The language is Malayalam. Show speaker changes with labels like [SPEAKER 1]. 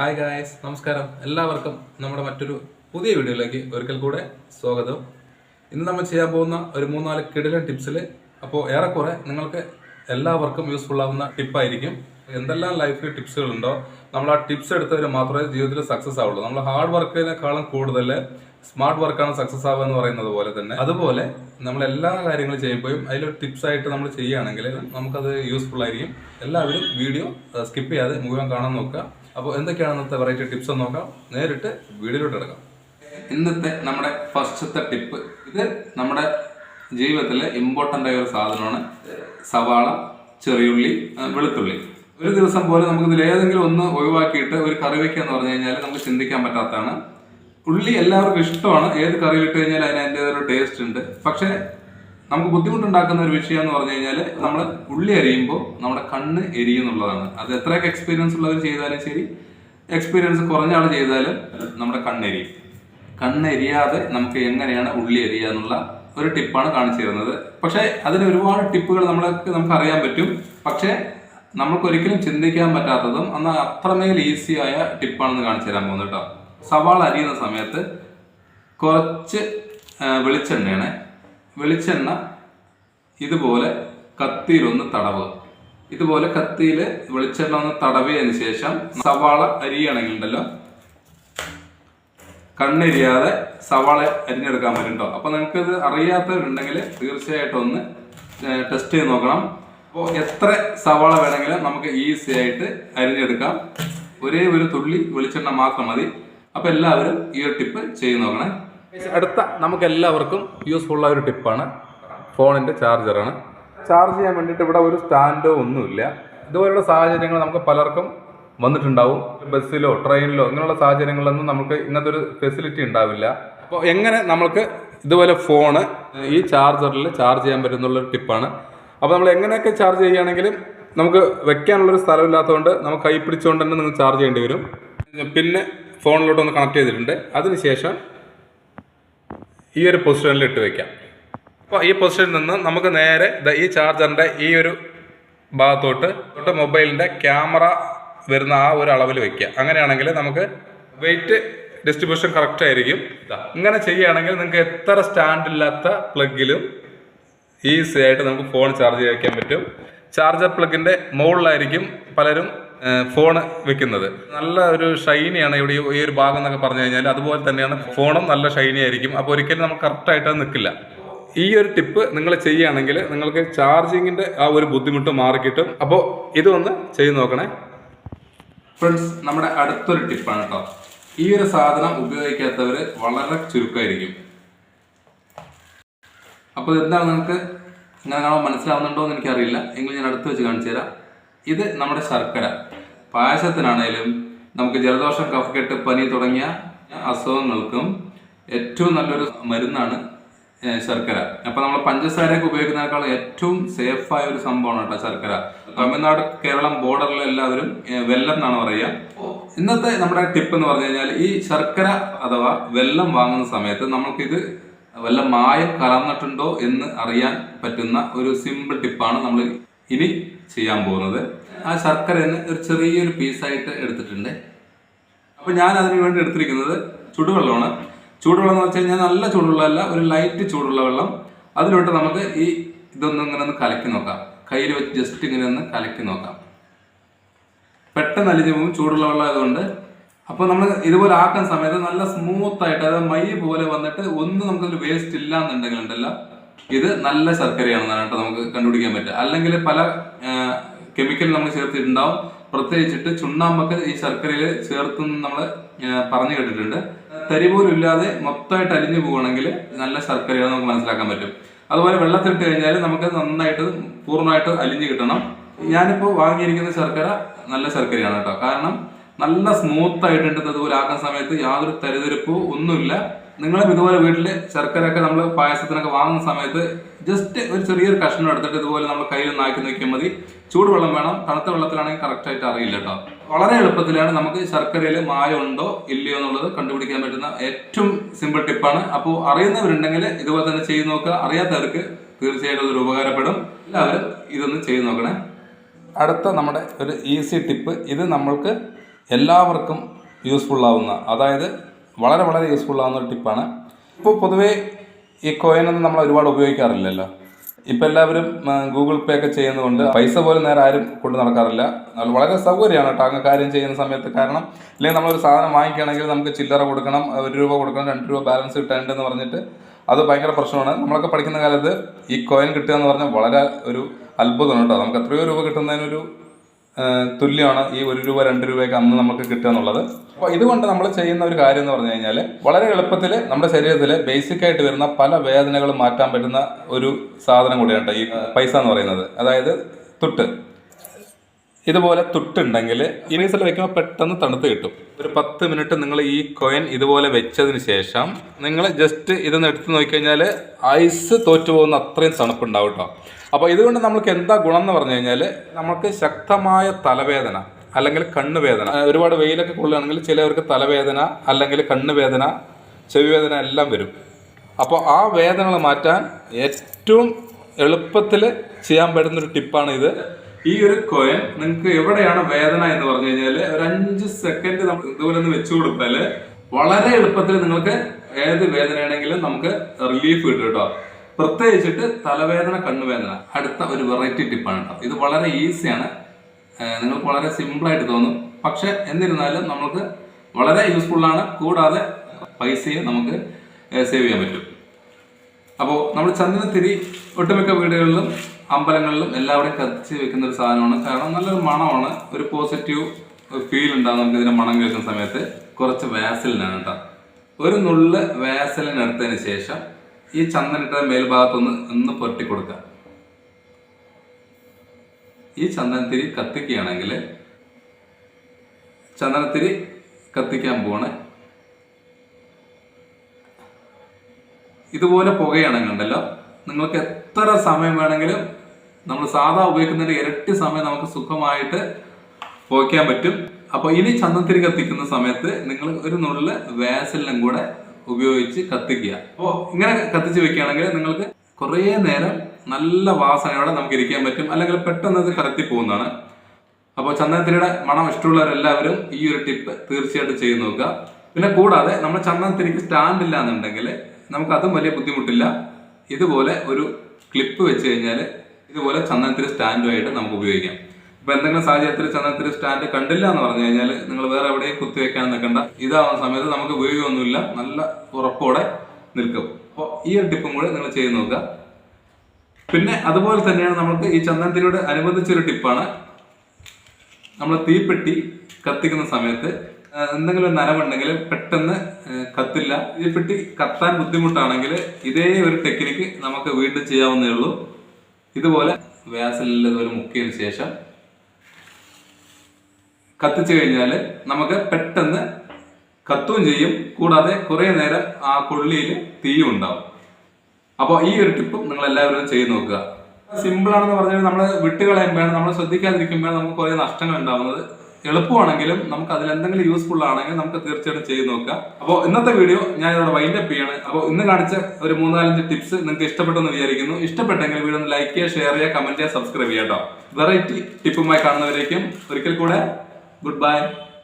[SPEAKER 1] ഹായ് ഗായസ് നമസ്കാരം. എല്ലാവർക്കും നമ്മുടെ മറ്റൊരു പുതിയ വീഡിയോയിലേക്ക് ഒരിക്കൽ കൂടെ സ്വാഗതം. ഇന്ന് നമ്മൾ ചെയ്യാൻ പോകുന്ന ഒരു മൂന്നാൽ കിടിലൻ ടിപ്സിൽ അപ്പോൾ ഏറെക്കുറെ നിങ്ങൾക്ക് എല്ലാവർക്കും യൂസ്ഫുൾ ആവുന്ന ടിപ്പായിരിക്കും എന്തെല്ലാം ലൈഫിൽ ടിപ്സുകളുണ്ടോ നമ്മൾ ആ ടിപ്സ് എടുത്തവർ മാത്രമേ ജീവിതത്തിൽ സക്സസ് ആവുള്ളൂ. നമ്മൾ ഹാർഡ് വർക്കിനേക്കാളും കൂടുതൽ സ്മാർട്ട് വർക്കാണ് സക്സസ് ആവുക എന്ന് പറയുന്നത് പോലെ തന്നെ. അതുപോലെ നമ്മൾ എല്ലാ കാര്യങ്ങളും ചെയ്യുമ്പോഴും അതിലൊരു ടിപ്സ് ആയിട്ട് നമ്മൾ ചെയ്യുകയാണെങ്കിൽ നമുക്കത് യൂസ്ഫുൾ ആയിരിക്കും. എല്ലാവരും വീഡിയോ സ്കിപ്പ് ചെയ്യാതെ മുഴുവൻ കാണാൻ നോക്കുക. അപ്പോൾ എന്തൊക്കെയാണ് ഇന്നത്തെ വെറൈറ്റി ടിപ്സ് എന്ന് നോക്കാം. നേരിട്ട് വീഡിയോയിലോട്ട് എടുക്കാം ഇന്നത്തെ നമ്മുടെ ഫസ്റ്റത്തെ ടിപ്പ് ഇത് നമ്മുടെ ജീവിതത്തിലെ ഇമ്പോർട്ടന്റ് ആയ ഒരു സാധനമാണ് സവാള ചെറിയുള്ളി വെളുത്തുള്ളി. ഒരു ദിവസം പോലെ നമുക്ക് ഇതിൽ ഏതെങ്കിലും ഒന്ന് ഒഴിവാക്കിയിട്ട് ഒരു കറി വെക്കുക എന്ന് പറഞ്ഞു കഴിഞ്ഞാൽ നമുക്ക് ചിന്തിക്കാൻ പറ്റാത്തതാണ്. ഉള്ളി എല്ലാവർക്കും ഇഷ്ടമാണ്. ഏത് കറി ഇട്ട് കഴിഞ്ഞാൽ അതിന് അതിന്റെ ഒരു ടേസ്റ്റ് ഉണ്ട്. പക്ഷേ നമുക്ക് ബുദ്ധിമുട്ടുണ്ടാക്കുന്ന ഒരു വിഷയം എന്ന് പറഞ്ഞു കഴിഞ്ഞാൽ നമ്മൾ ഉള്ളി എരിയുമ്പോൾ നമ്മുടെ കണ്ണ് എരിയുന്നുള്ളതാണ്. അത് എത്രയൊക്കെ എക്സ്പീരിയൻസ് ഉള്ളവർ ചെയ്താലും ശരി എക്സ്പീരിയൻസ് കുറഞ്ഞ ആൾ ചെയ്താലും നമ്മുടെ കണ്ണെരിയും കണ്ണെരിയാതെ നമുക്ക് എങ്ങനെയാണ് ഉള്ളി എരിയുക എന്നുള്ള ഒരു ടിപ്പാണ് കാണിച്ചു തരുന്നത്. പക്ഷേ അതിന് ഒരുപാട് ടിപ്പുകൾ നമ്മൾക്ക് നമുക്ക് അറിയാൻ പറ്റും. പക്ഷേ നമുക്ക് ഒരിക്കലും ചിന്തിക്കാൻ പറ്റാത്തതും എന്നാൽ അത്രമേൽ ഈസി ആയ ടിപ്പാണെന്ന് കാണിച്ചു തരാൻ പോകുന്നത് കേട്ടോ. സവാൾ അരിയുന്ന സമയത്ത് കുറച്ച് വെളിച്ചെണ്ണയാണ് വെളിച്ചെണ്ണ ഇതുപോലെ കത്തിയിലൊന്ന് തടവുക. ഇതുപോലെ കത്തിയിൽ വെളിച്ചെണ്ണ ഒന്ന് തടവിയതിന് ശേഷം സവാള അരിയാണെങ്കിൽ ഉണ്ടല്ലോ കണ്ണെരിയാതെ സവാള അരിഞ്ഞെടുക്കാൻ പറ്റുണ്ടോ കേട്ടോ അപ്പൊ നിങ്ങൾക്ക് ഇത് അറിയാത്തവരുണ്ടെങ്കിൽ തീർച്ചയായിട്ടും ഒന്ന് ടെസ്റ്റ് ചെയ്ത് നോക്കണം. അപ്പോൾ എത്ര സവാള വേണമെങ്കിലും നമുക്ക് ഈസി ആയിട്ട് അരിഞ്ഞെടുക്കാം. ഒരേ ഒരു തുള്ളി വെളിച്ചെണ്ണ മാത്രം മതി. അപ്പൊ എല്ലാവരും ഈ ഒരു ടിപ്പ് ചെയ്ത് നോക്കണേ. അടുത്ത നമുക്ക് എല്ലാവർക്കും യൂസ്ഫുൾ ആയ ഒരു ടിപ്പാണ് ഫോണിന്റെ ചാർജറാണ് ചാർജ് ചെയ്യാൻ വേണ്ടിയിട്ട് ഇവിടെ ഒരു സ്റ്റാൻഡോ ഒന്നുമില്ല. ഇതുപോലുള്ള സാഹചര്യങ്ങൾ നമുക്ക് പലർക്കും വന്നിട്ടുണ്ടാവും. ബസ്സിലോ ട്രെയിനിലോ ഇങ്ങനെയുള്ള സാഹചര്യങ്ങളിലൊന്നും നമുക്ക് ഇങ്ങനത്തെ ഒരു ഫെസിലിറ്റി ഉണ്ടാവില്ല. അപ്പോൾ എങ്ങനെ നമുക്ക് ഇതുപോലെ ഫോണ് ഈ ചാർജറിൽ ചാർജ് ചെയ്യാൻ പറ്റുന്നുള്ള ടിപ്പാണ് അപ്പോൾ നമ്മൾ എങ്ങനെയൊക്കെ ചാർജ് ചെയ്യുകയാണെങ്കിലും നമുക്ക് വെക്കാനുള്ളൊരു സ്ഥലമില്ലാത്തതുകൊണ്ട് നമുക്ക് കൈ പിടിച്ചുകൊണ്ട് തന്നെ നിങ്ങൾ ചാർജ് ചെയ്യേണ്ടി വരും. പിന്നെ ഫോണിലോട്ട് ഒന്ന് കണക്ട് ചെയ്തിട്ടുണ്ട്. അതിനുശേഷം ഈ ഒരു പൊസിഷനിൽ ഇട്ട് വെക്കാം. അപ്പോൾ ഈ പൊസിഷനിൽ നിന്ന് നമുക്ക് നേരെ ഈ ചാർജറിന്റെ ഈ ഒരു ഭാഗത്തോട്ട് തൊട്ട് മൊബൈലിന്റെ ക്യാമറ വരുന്ന ആ ഒരു അളവിൽ വെക്കുക. അങ്ങനെയാണെങ്കിൽ നമുക്ക് വെയിറ്റ് ഡിസ്ട്രിബ്യൂഷൻ കറക്റ്റ് ആയിരിക്കും. ഇങ്ങനെ ചെയ്യുകയാണെങ്കിൽ നിങ്ങൾക്ക് എത്ര സ്റ്റാൻഡ് ഇല്ലാത്ത പ്ലഗിലും ഈസി ആയിട്ട് നമുക്ക് ഫോൺ ചാർജ് ചെയ്യാൻ പറ്റും. ചാർജർ പ്ലഗിന്റെ മുകളിലായിരിക്കും പലരും ഫോൺ വെക്കുന്നത്. നല്ല ഒരു ഷൈനിയാണ് ഇവിടെ ഈ- ഒരു ഭാഗം എന്നൊക്കെ പറഞ്ഞു കഴിഞ്ഞാൽ അതുപോലെ തന്നെയാണ് ഫോണും നല്ല ഷൈനി ആയിരിക്കും. അപ്പോൾ ഒരിക്കലും നമുക്ക് കറക്റ്റായിട്ട് നിൽക്കില്ല ഈ ഒരു ടിപ്പ് നിങ്ങൾ ചെയ്യുകയാണെങ്കിൽ നിങ്ങൾക്ക് ചാർജിങ്ങിന്റെ ആ ഒരു ബുദ്ധിമുട്ട് മാറിക്കിട്ടും. അപ്പോൾ ഇതൊന്ന് ചെയ്ത് നോക്കണേ. ഫ്രണ്ട്സ് നമ്മുടെ അടുത്തൊരു ടിപ്പാണ് കേട്ടോ ഈ ഒരു സാധനം ഉപയോഗിക്കാത്തവർ വളരെ ചുരുക്കമായിരിക്കും. അപ്പോൾ എന്താണ് നിങ്ങൾക്ക് ഇങ്ങനെ കാണാൻ മനസ്സിലാവുന്നുണ്ടോ എന്ന് എനിക്കറിയില്ല. എങ്കിൽ ഞാൻ അടുത്ത് വെച്ച് കാണിച്ചു തരാം ഇത് നമ്മുടെ ശർക്കര. പായസത്തിനാണേലും നമുക്ക് ജലദോഷം കഫക്കെട്ട് പനി തുടങ്ങിയ അസുഖങ്ങൾക്കും ഏറ്റവും നല്ലൊരു മരുന്നാണ് ശർക്കര. അപ്പൊ നമ്മൾ പഞ്ചസാരയൊക്കെ ഉപയോഗിക്കുന്നതിനേക്കാൾ ഏറ്റവും സേഫായ ഒരു സംഭവമാണ് കേട്ടോ ശർക്കര. തമിഴ്നാട് കേരളം ബോർഡറിൽ എല്ലാവരും വെല്ലം എന്നാണ് പറയുക. ഇന്നത്തെ നമ്മുടെ ടിപ്പ് എന്ന് പറഞ്ഞു കഴിഞ്ഞാൽ ഈ ശർക്കര അഥവാ വെല്ലം വാങ്ങുന്ന സമയത്ത് നമുക്കിത് വല്ല മായം കലർന്നിട്ടുണ്ടോ എന്ന് അറിയാൻ പറ്റുന്ന ഒരു സിമ്പിൾ ടിപ്പാണ് നമ്മൾ ഇനി ചെയ്യാൻ പോകുന്നത്. ആ ശർക്കരന്ന് ഒരു ചെറിയൊരു പീസായിട്ട് എടുത്തിട്ടുണ്ട്. അപ്പോൾ ഞാൻ അതിന് വേണ്ടി എടുത്തിരിക്കുന്നത് ചുടുവെള്ളമാണ്. ചൂടുവെള്ളം എന്ന് വെച്ചാൽ കഴിഞ്ഞാൽ നല്ല ചൂടുള്ളതല്ല ഒരു ലൈറ്റ് ചൂടുള്ള വെള്ളം. അതിലോട്ട് നമുക്ക് ഈ ഇതൊന്നും ഇങ്ങനെ ഒന്ന് കലക്കി നോക്കാം. കയ്യിൽ വെച്ച് ജസ്റ്റ് ഇങ്ങനെ ഒന്ന് കലക്കി നോക്കാം. പെട്ടെന്ന് അലിഞ്ഞു പോകും ചൂടുള്ള വെള്ളം ആയതുകൊണ്ട്. അപ്പോൾ നമ്മൾ ഇതുപോലെ ആക്കുന്ന സമയത്ത് നല്ല സ്മൂത്ത് ആയിട്ട് അതായത് മൈ പോലെ വന്നിട്ട് ഒന്നും നമുക്കൊരു വേസ്റ്റ് ഇല്ല എന്നുണ്ടെങ്കിൽ ഉണ്ടല്ലോ ഇത് നല്ല ശർക്കരയാണെന്നാണ് കേട്ടോ നമുക്ക് കണ്ടുപിടിക്കാൻ പറ്റുക. അല്ലെങ്കിൽ പല കെമിക്കൽ നമ്മൾ ചേർത്തിട്ടുണ്ടാവും. പ്രത്യേകിച്ചിട്ട് ചുണ്ണാമ്പൊക്കെ ഈ ശർക്കരയിൽ ചേർത്ത് നമ്മൾ പറഞ്ഞു കേട്ടിട്ടുണ്ട്. തരി പോലും ഇല്ലാതെ മൊത്തമായിട്ട് അലിഞ്ഞു പോവുകയാണെങ്കിൽ നല്ല ശർക്കരയാണ് നമുക്ക് മനസ്സിലാക്കാൻ പറ്റും. അതുപോലെ വെള്ളത്തിലിട്ട് കഴിഞ്ഞാൽ നമുക്ക് നന്നായിട്ട് പൂർണമായിട്ട് അലിഞ്ഞു കിട്ടണം. ഞാനിപ്പോൾ വാങ്ങിയിരിക്കുന്ന ശർക്കര നല്ല ശർക്കരയാണ് കേട്ടോ. കാരണം നല്ല സ്മൂത്ത് ആയിട്ടുണ്ട്. അതുപോലെ ആക്കുന്ന സമയത്ത് യാതൊരു തരിതരിപ്പോ ഒന്നുമില്ല. നിങ്ങളും ഇതുപോലെ വീട്ടിൽ ശർക്കര ഒക്കെ നമ്മൾ പായസത്തിനൊക്കെ വാങ്ങുന്ന സമയത്ത് ജസ്റ്റ് ഒരു ചെറിയൊരു കഷ്ണം എടുത്തിട്ട് ഇതുപോലെ നമ്മൾ കയ്യിൽ നാക്കി നോക്കിയാൽ മതി. ചൂടുവെള്ളം വേണം. തണുത്ത വെള്ളത്തിലാണെങ്കിൽ കറക്റ്റ് ആയിട്ട് അറിയില്ല കേട്ടോ വളരെ എളുപ്പത്തിലാണ് നമുക്ക് ശർക്കരയിൽ മായ ഉണ്ടോ ഇല്ലയോ എന്നുള്ളത് കണ്ടുപിടിക്കാൻ പറ്റുന്ന ഏറ്റവും സിമ്പിൾ ടിപ്പാണ് അപ്പോൾ അറിയുന്നവരുണ്ടെങ്കിൽ ഇതുപോലെ തന്നെ ചെയ്ത് നോക്കുക. അറിയാത്തവർക്ക് തീർച്ചയായിട്ടും അതൊരു ഉപകാരപ്പെടും. എല്ലാവരും ഇതൊന്ന് ചെയ്ത് നോക്കണേ. അടുത്ത നമ്മുടെ ഒരു ഈസി ടിപ്പ് ഇത് നമ്മൾക്ക് എല്ലാവർക്കും യൂസ്ഫുൾ ആവുന്ന അതായത് വളരെ വളരെ യൂസ്ഫുൾ ആവുന്ന ഒരു ടിപ്പാണ് ഇപ്പോൾ പൊതുവേ ഈ കോയിനൊന്നും നമ്മൾ ഒരുപാട് ഉപയോഗിക്കാറില്ലല്ലോ. ഇപ്പം എല്ലാവരും ഗൂഗിൾ പേ ഒക്കെ ചെയ്യുന്നതുകൊണ്ട് പൈസ പോലും നേരെ ആരും കൊണ്ട് നടക്കാറില്ല. വളരെ സൗകര്യമാണ് കേട്ടോ അങ്ങ് കാര്യം ചെയ്യുന്ന സമയത്ത്. കാരണം അല്ലെങ്കിൽ നമ്മളൊരു സാധനം വാങ്ങിക്കുകയാണെങ്കിൽ നമുക്ക് ചില്ലറ കൊടുക്കണം ഒരു രൂപ കൊടുക്കണം രണ്ട് രൂപ ബാലൻസ് കിട്ടാനുണ്ടെന്ന് പറഞ്ഞിട്ട് അത് ഭയങ്കര പ്രശ്നമാണ്. നമ്മളൊക്കെ പഠിക്കുന്ന കാലത്ത് ഈ കോയിൻ കിട്ടുക എന്ന് പറഞ്ഞാൽ വളരെ ഒരു അത്ഭുതമാണ് കേട്ടോ. നമുക്ക് എത്രയോ രൂപ കിട്ടുന്നതിനൊരു തുല്യമാണ് ഈ ഒരു രൂപ രണ്ട് രൂപയൊക്കെ അന്ന് നമുക്ക് കിട്ടുക എന്നുള്ളത്. അപ്പോൾ ഇതുകൊണ്ട് നമ്മൾ ചെയ്യുന്ന ഒരു കാര്യം എന്ന് പറഞ്ഞു കഴിഞ്ഞാൽ വളരെ എളുപ്പത്തിൽ നമ്മുടെ ശരീരത്തിൽ ബേസിക് ആയിട്ട് വരുന്ന പല വേദനകളും മാറ്റാൻ പറ്റുന്ന ഒരു സാധനം കൂടിയാണ് ഈ പൈസ എന്ന് പറയുന്നത്. അതായത് തുട്ട്. ഇതുപോലെ തുട്ടുണ്ടെങ്കിൽ ഇനീസിൽ വെക്കുമ്പോൾ പെട്ടെന്ന് തണുത്ത് കിട്ടും. ഒരു പത്ത് മിനിറ്റ് നിങ്ങൾ ഈ കോയിൻ ഇതുപോലെ വെച്ചതിന് ശേഷം നിങ്ങൾ ജസ്റ്റ് ഇതൊന്ന് എടുത്ത് നോക്കിക്കഴിഞ്ഞാൽ ഐസ് തോറ്റു പോകുന്ന അത്രയും തണുപ്പുണ്ടാവും കേട്ടോ അപ്പോൾ ഇതുകൊണ്ട് നമ്മൾക്ക് എന്താ ഗുണം എന്ന് പറഞ്ഞു കഴിഞ്ഞാൽ നമുക്ക് ശക്തമായ തലവേദന അല്ലെങ്കിൽ കണ്ണുവേദന. ഒരുപാട് വെയിലൊക്കെ കൊള്ളുകയാണെങ്കിൽ ചിലവർക്ക് തലവേദന അല്ലെങ്കിൽ കണ്ണുവേദന ചെവിവേദന എല്ലാം വരും. അപ്പോൾ ആ വേദനകൾ മാറ്റാൻ ഏറ്റവും എളുപ്പത്തിൽ ചെയ്യാൻ പറ്റുന്ന ഒരു ടിപ്പാണ് ഇത്. ഈ ഒരു കോയിൻ നിങ്ങൾക്ക് എവിടെയാണ് വേദന എന്ന് പറഞ്ഞു കഴിഞ്ഞാൽ ഒരു അഞ്ച് സെക്കൻഡ് നമ്മൾ ഇതുപോലെ ഒന്ന് വെച്ചു കൊടുത്താൽ വളരെ എളുപ്പത്തിൽ നിങ്ങൾക്ക് ഏത് വേദനയാണെങ്കിലും നമുക്ക് റിലീഫ് കിട്ടും കേട്ടോ. പ്രത്യേകിച്ചിട്ട് തലവേദന കണ്ണുവേദന അടുത്ത ഒരു വെറൈറ്റി ടിപ്പാണ് കേട്ടോ. ഇത് വളരെ ഈസിയാണ് നിങ്ങൾക്ക് വളരെ സിമ്പിളായിട്ട് തോന്നും. പക്ഷെ എന്നിരുന്നാലും നമുക്ക് വളരെ യൂസ്ഫുള്ളാണ് കൂടാതെ പൈസയും നമുക്ക് സേവ് ചെയ്യാൻ പറ്റും. അപ്പോൾ നമ്മൾ ചന്ദനത്തിരി ഒട്ടുമിക്ക വീടുകളിലും അമ്പലങ്ങളിലും എല്ലാവരും കത്തിച്ച് വെക്കുന്ന ഒരു സാധനമാണ്. കാരണം നല്ലൊരു മണമാണ്. ഒരു പോസിറ്റീവ് ഫീൽ ഉണ്ടാകും നമുക്ക് ഇതിന്റെ മണം കേൾക്കുന്ന സമയത്ത്. കുറച്ച് വാസലിനാണ് കേട്ടോ. ഒരു നുള്ള് വാസലിനെടുത്തതിന് ശേഷം ഈ ചന്ദനിട്ട മേൽഭാഗത്തൊന്ന് ഒന്ന് പുരട്ടി കൊടുക്കുക. ഈ ചന്ദനത്തിരി കത്തിക്കുകയാണെങ്കിൽ ചന്ദനത്തിരി കത്തിക്കാൻ പോവാണ്. ഇതുപോലെ പുകയാണെങ്കിൽ ഉണ്ടല്ലോ നിങ്ങൾക്ക് എത്ര സമയം വേണമെങ്കിലും നമ്മൾ സാധാ ഉപയോഗിക്കുന്നതിന്റെ ഇരട്ടി സമയം നമുക്ക് സുഖമായിട്ട് പുകയ്ക്കാൻ പറ്റും. അപ്പൊ ഇനി ചന്ദനത്തിരി കത്തിക്കുന്ന സമയത്ത് നിങ്ങൾ ഒരു നുള്ളിൽ വേസലിനും കൂടെ ഉപയോഗിച്ച് കത്തിക്കുക. അപ്പോൾ ഇങ്ങനെ കത്തിച്ച് വെക്കുകയാണെങ്കിൽ നിങ്ങൾക്ക് കുറേ നേരം നല്ല വാസനയോടെ നമുക്ക് ഇരിക്കാൻ പറ്റും. അല്ലെങ്കിൽ പെട്ടെന്ന് അത് കറത്തി പോകുന്നതാണ്. അപ്പോൾ ചന്ദനത്തിരിയുടെ മണം ഇഷ്ടമുള്ളവരെല്ലാവരും ഈ ഒരു ടിപ്പ് തീർച്ചയായിട്ടും ചെയ്തു നോക്കുക. പിന്നെ കൂടാതെ നമ്മൾ ചന്ദനത്തിരിക്ക് സ്റ്റാൻഡ് ഇല്ല എന്നുണ്ടെങ്കിൽ നമുക്ക് അതും വലിയ ബുദ്ധിമുട്ടില്ല. ഇതുപോലെ ഒരു ക്ലിപ്പ് വെച്ച് കഴിഞ്ഞാൽ ഇതുപോലെ ചന്ദനത്തിരി സ്റ്റാൻഡുമായിട്ട് നമുക്ക് ഉപയോഗിക്കാം. ഇപ്പൊ എന്തെങ്കിലും സാഹചര്യത്തിൽ ചെന്നത്തിൽ സ്റ്റാൻഡ് കണ്ടില്ല എന്ന് പറഞ്ഞു കഴിഞ്ഞാൽ നിങ്ങൾ വേറെ എവിടെയും കുത്തിവെക്കാൻ നിൽക്കണ്ട. ഇതാവുന്ന സമയത്ത് നമുക്ക് ഉപയോഗമൊന്നുമില്ല. നല്ല ഉറപ്പോടെ നിൽക്കും. അപ്പോൾ ഈ ഒരു ടിപ്പും കൂടെ നിങ്ങൾ ചെയ്ത് നോക്കുക. പിന്നെ അതുപോലെ തന്നെയാണ് നമുക്ക് ഈ ചന്ദനത്തിനോട് അനുബന്ധിച്ചൊരു ടിപ്പാണ് നമ്മൾ തീപ്പെട്ടി കത്തിക്കുന്ന സമയത്ത് എന്തെങ്കിലും നനവുണ്ടെങ്കിൽ പെട്ടെന്ന് കത്തില്ല. തീപ്പെട്ടി കത്താൻ ബുദ്ധിമുട്ടാണെങ്കിൽ ഇതേ ഒരു ടെക്നിക്ക് നമുക്ക് വീണ്ടും ചെയ്യാവുന്നേ ഉള്ളൂ. ഇതുപോലെ വ്യാസലിൽ ഇതുപോലെ മുക്കിയതിന് ശേഷം കത്തിച്ചു കഴിഞ്ഞാൽ നമുക്ക് പെട്ടെന്ന് കത്തുകയും ചെയ്യും. കൂടാതെ കുറേ നേരം ആ കൊള്ളിയിൽ തീയും ഉണ്ടാവും. അപ്പോൾ ഈ ഒരു ടിപ്പും നിങ്ങൾ എല്ലാവരും ചെയ്ത് നോക്കുക. സിമ്പിൾ ആണെന്ന് പറഞ്ഞാൽ നമ്മൾ വിട്ടുകളയുമ്പോഴാണ് നമ്മൾ ശ്രദ്ധിക്കാതിരിക്കുമ്പോഴാണ് നമുക്ക് കുറേ നഷ്ടങ്ങൾ ഉണ്ടാവുന്നത്. എളുപ്പമാണെങ്കിലും നമുക്ക് അതിൽ എന്തെങ്കിലും യൂസ്ഫുൾ ആണെങ്കിൽ നമുക്ക് തീർച്ചയായിട്ടും ചെയ്ത് നോക്കാം അപ്പോൾ ഇന്നത്തെ വീഡിയോ ഞാൻ ഇവിടെ വൈൻഡപ്പ് ചെയ്യാണ്. അപ്പോൾ ഇന്ന് കാണിച്ച ഒരു മൂന്നാലഞ്ച് ടിപ്സ് നിങ്ങൾക്ക് ഇഷ്ടപ്പെട്ടെന്ന് വിചാരിക്കുന്നു. ഇഷ്ടപ്പെട്ടെങ്കിൽ വീഡിയോ ഒന്ന് ലൈക്ക് ചെയ്യുക ഷെയർ ചെയ്യുക കമന്റ് ചെയ്യുക സബ്സ്ക്രൈബ് ചെയ്യാം കേട്ടോ വെറൈറ്റി ടിപ്പുമായി കാണുന്നവരേക്കും ഒരിക്കൽ കൂടെ Goodbye.